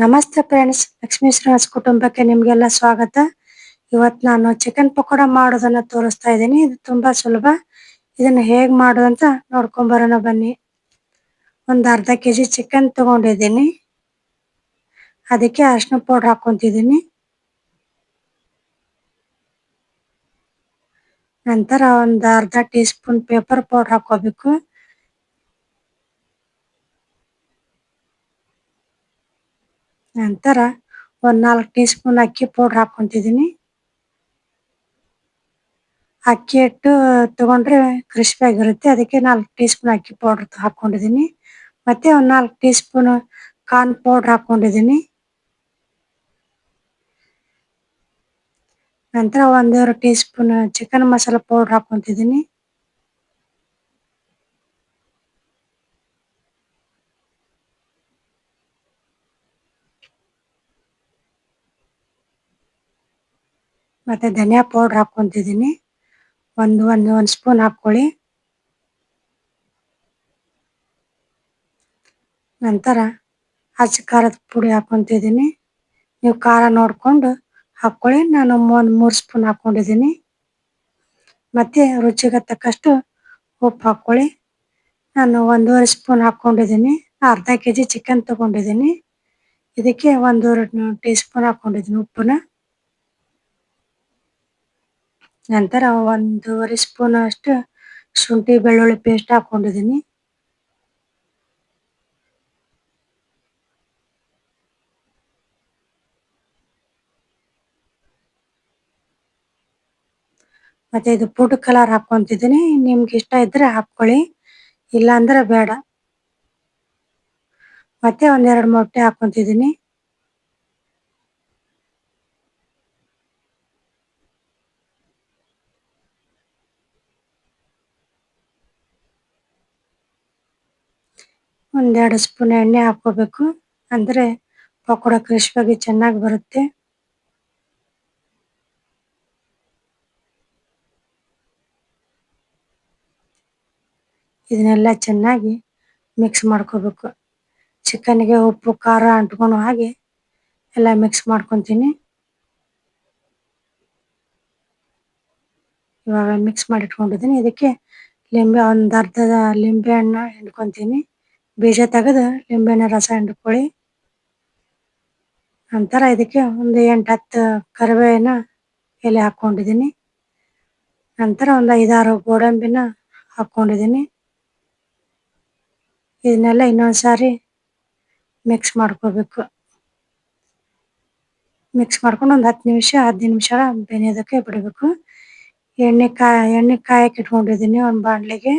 ನಮಸ್ತೆ ಫ್ರೆಂಡ್ಸ್ ಲಕ್ಷ್ಮೀ ಕುಟುಂಬಕ್ಕೆ ನಿಮ್ಗೆಲ್ಲ ಸ್ವಾಗತ. ಇವತ್ತು ನಾನು ಚಿಕನ್ ಪಕೋಡ ಮಾಡೋದನ್ನ ತೋರಿಸ್ತಾ ಇದ್ದೀನಿ. ಇದು ತುಂಬಾ ಸುಲಭ. ಇದನ್ನ ಹೇಗ್ ಮಾಡೋದಂತ ನೋಡ್ಕೊಂಡ್ ಬರೋಣ ಬನ್ನಿ. ಒಂದ್ ಅರ್ಧ ಕೆಜಿ ಚಿಕನ್ ತಗೊಂಡಿದ್ದೀನಿ. ಅದಕ್ಕೆ ಅರಿಶಿನ ಪೌಡರ್ ಹಾಕೊಂತಿದ್ದೀನಿ ನಂತರ ಒಂದ್ ಅರ್ಧ ಟೀ ಸ್ಪೂನ್ ಪೇಪರ್ ಪೌಡರ್ ಹಾಕೋಬೇಕು ನಂತರ ಒಂದ್ ನಾಲ್ಕ್ ಟೀ ಸ್ಪೂನ್ ಅಕ್ಕಿ ಪೌಡರ್ ಹಾಕೊಂತಿದ್ದೀನಿ ಅಕ್ಕಿ ಹಿಟ್ಟು ತಗೊಂಡ್ರೆ ಕ್ರಿಸ್ಪಿ ಆಗಿರುತ್ತೆ. ಅದಕ್ಕೆ ನಾಲ್ಕು ಟೀ ಸ್ಪೂನ್ ಅಕ್ಕಿ ಪೌಡರ್ ಹಾಕೊಂಡಿದ್ದೀನಿ ಮತ್ತೆ ಒಂದ್ ನಾಲ್ಕು ಟೀ ಸ್ಪೂನ್ ಕಾರ್ನ್ ಪೌಡರ್ ಹಾಕೊಂಡಿದ್ದೀನಿ ನಂತರ ಒಂದೂವರೆ teaspoon chicken masala powder ಹಾಕೊಂತಿದ್ದೀನಿ ಮತ್ತೆ ಧನಿಯಾ ಪೌಡರ್ ಹಾಕೊಂತಿದ್ದೀನಿ ಒಂದು ಒಂದು ಒಂದು ಸ್ಪೂನ್ ಹಾಕೊಳ್ಳಿ ನಂತರ ಹಚ್ಚ ಖಾರದ ಪುಡಿ ಹಾಕೊಂತಿದ್ದೀನಿ ನೀವು ಖಾರ ನೋಡ್ಕೊಂಡು ಹಾಕೊಳ್ಳಿ ನಾನು ಒಂದು ಮೂರು ಸ್ಪೂನ್ ಹಾಕೊಂಡಿದ್ದೀನಿ ಮತ್ತೆ ರುಚಿಗೆ ತಕ್ಕಷ್ಟು ಉಪ್ಪು ಹಾಕ್ಕೊಳ್ಳಿ. ನಾನು ಒಂದೂವರೆ ಸ್ಪೂನ್ ಹಾಕ್ಕೊಂಡಿದ್ದೀನಿ. ಅರ್ಧ ಕೆ ಜಿ ಚಿಕನ್ ತಗೊಂಡಿದ್ದೀನಿ. ಇದಕ್ಕೆ ಒಂದೂವರೆ, ಟೀ ಸ್ಪೂನ್ ಹಾಕ್ಕೊಂಡಿದ್ದೀನಿ ಉಪ್ಪನ್ನ. ನಂತರ ಒಂದೂವರೆ ಸ್ಪೂನ್ ಅಷ್ಟು ಶುಂಠಿ, ಬೆಳ್ಳುಳ್ಳಿ ಪೇಸ್ಟ್ ಹಾಕೊಂಡಿದ್ದೀನಿ. ಮತ್ತೆ ಇದು ಫುಡ್ ಕಲರ್ ಹಾಕೊಂತಿದ್ದೀನಿ ನಿಮ್ಗೆ ಇಷ್ಟ ಇದ್ರೆ ಹಾಕೊಳ್ಳಿ ಇಲ್ಲ ಅಂದ್ರೆ ಬೇಡ. ಮತ್ತೆ ಒಂದೆರಡು ಮೊಟ್ಟೆ ಹಾಕೊಂತಿದ್ದೀನಿ ಒಂದೆರಡು ಸ್ಪೂನ್ ಎಣ್ಣೆ ಹಾಕೋಬೇಕು ಅಂದ್ರೆ ಪಕೋಡ ಆಗಿ ಚೆನ್ನಾಗಿ ಬರುತ್ತೆ. ಇದನ್ನೆಲ್ಲ ಚೆನ್ನಾಗಿ ಮಿಕ್ಸ್ ಮಾಡ್ಕೋಬೇಕು. ಚಿಕನ್ಗೆ ಉಪ್ಪು, ಖಾರ ಅಂಟ್ಕೊಂಡು ಹಾಗೆ ಎಲ್ಲ ಮಿಕ್ಸ್ ಮಾಡ್ಕೊಂತೀನಿ. ಇವಾಗ ಮಿಕ್ಸ್ ಮಾಡಿ ಇಟ್ಕೊಂಡಿದ್ದೀನಿ ಇದಕ್ಕೆ ಲಿಂಬೆ ಒಂದು ಅರ್ಧದ ಲಿಂಬೆ ಹಣ್ಣು ಹಿಂಡ್ಕೊತೀನಿ. ಬೀಜ ತೆಗೆದು ಲಿಂಬೆ ಹಣ್ಣು ರಸ ಹಿಂಡ್ಕೊಳ್ಳಿ ನಂತರ ಇದಕ್ಕೆ ಒಂದು ಎಂಟು, ಹತ್ತು ಕರಿಬೇವಿನ ಎಲೆ ಹಾಕೊಂಡಿದ್ದೀನಿ ನಂತರ ಒಂದು ಐದಾರು ಗೋಡಂಬಿನ ಹಾಕೊಂಡಿದ್ದೀನಿ ಇದನ್ನೆಲ್ಲ ಇನ್ನೊಂದು ಸಾರಿ ಮಿಕ್ಸ್ ಮಾಡ್ಕೋಬೇಕು. ಮಿಕ್ಸ್ ಮಾಡ್ಕೊಂಡು ಒಂದು ಹತ್ತು ನಿಮಿಷ, ಹದಿನೈದು ನಿಮಿಷ ಬೆನೆಯೋದಕ್ಕೆ ಬಿಡಬೇಕು. ಎಣ್ಣೆ ಕಾ ಎಣ್ಣೆ ಕಾಯಕ್ಕೆ ಇಟ್ಕೊಂಡಿದ್ದೀನಿ ಒಂದು ಬಾಣಲೆಗೆ.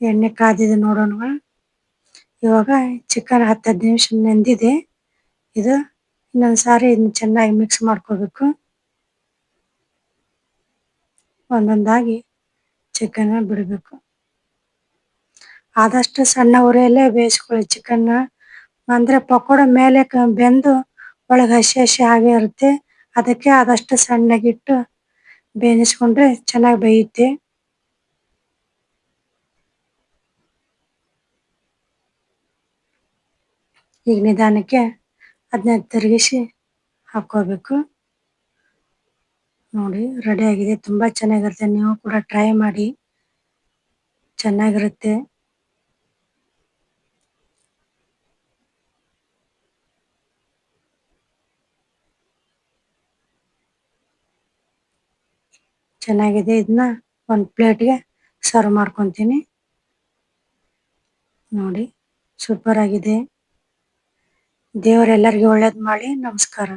ಎಣ್ಣೆ ಕಾದಿದೆ ನೋಡೋಣ ಇವಾಗ ಚಿಕನ್ ಹತ್ತು ಹದಿನೈದು ನಿಮಿಷ ನೆಂದಿದೆ. ಇದು ಇನ್ನೊಂದು ಸಾರಿ ಇದನ್ನ ಚೆನ್ನಾಗಿ ಮಿಕ್ಸ್ ಮಾಡ್ಕೋಬೇಕು. ಒಂದೊಂದಾಗಿ ಚಿಕನ್ ಬಿಡಬೇಕು. ಆದಷ್ಟು ಸಣ್ಣ ಉರಿಯಲ್ಲೇ ಬೇಯಿಸ್ಕೊಳ್ಳಿ ಚಿಕನ್ ಅಂದ್ರೆ ಪಕೋಡ ಮೇಲೆ ಬೆಂದು ಒಳಗೆ ಹಸಿ ಹಸಿ ಹಾಗೆ ಇರುತ್ತೆ. ಅದಕ್ಕೆ ಆದಷ್ಟು ಸಣ್ಣಗಿಟ್ಟು ಬೇಯಿಸ್ಕೊಂಡ್ರೆ ಚೆನ್ನಾಗಿ ಬೇಯುತ್ತೆ. ಈಗ ನಿಧಾನಕ್ಕೆ ಅದನ್ನ ತಿರುಗಿಸಿ ಹಾಕೋಬೇಕು ನೋಡಿ ರೆಡಿ ಆಗಿದೆ. ತುಂಬಾ ಚೆನ್ನಾಗಿರುತ್ತೆ. ನೀವು ಕೂಡ ಟ್ರೈ ಮಾಡಿ. ಚೆನ್ನಾಗಿರುತ್ತೆ. ಚೆನ್ನಾಗಿದೆ. ಇದನ್ನ ಒಂದು ಪ್ಲೇಟ್ಗೆ ಸರ್ವ್ ಮಾಡ್ಕೊತೀನಿ. ನೋಡಿ ಸೂಪರ್ ಆಗಿದೆ. ದೇವರೆಲ್ಲರಿಗೂ ಒಳ್ಳೇದು ಮಾಡಿ ನಮಸ್ಕಾರ.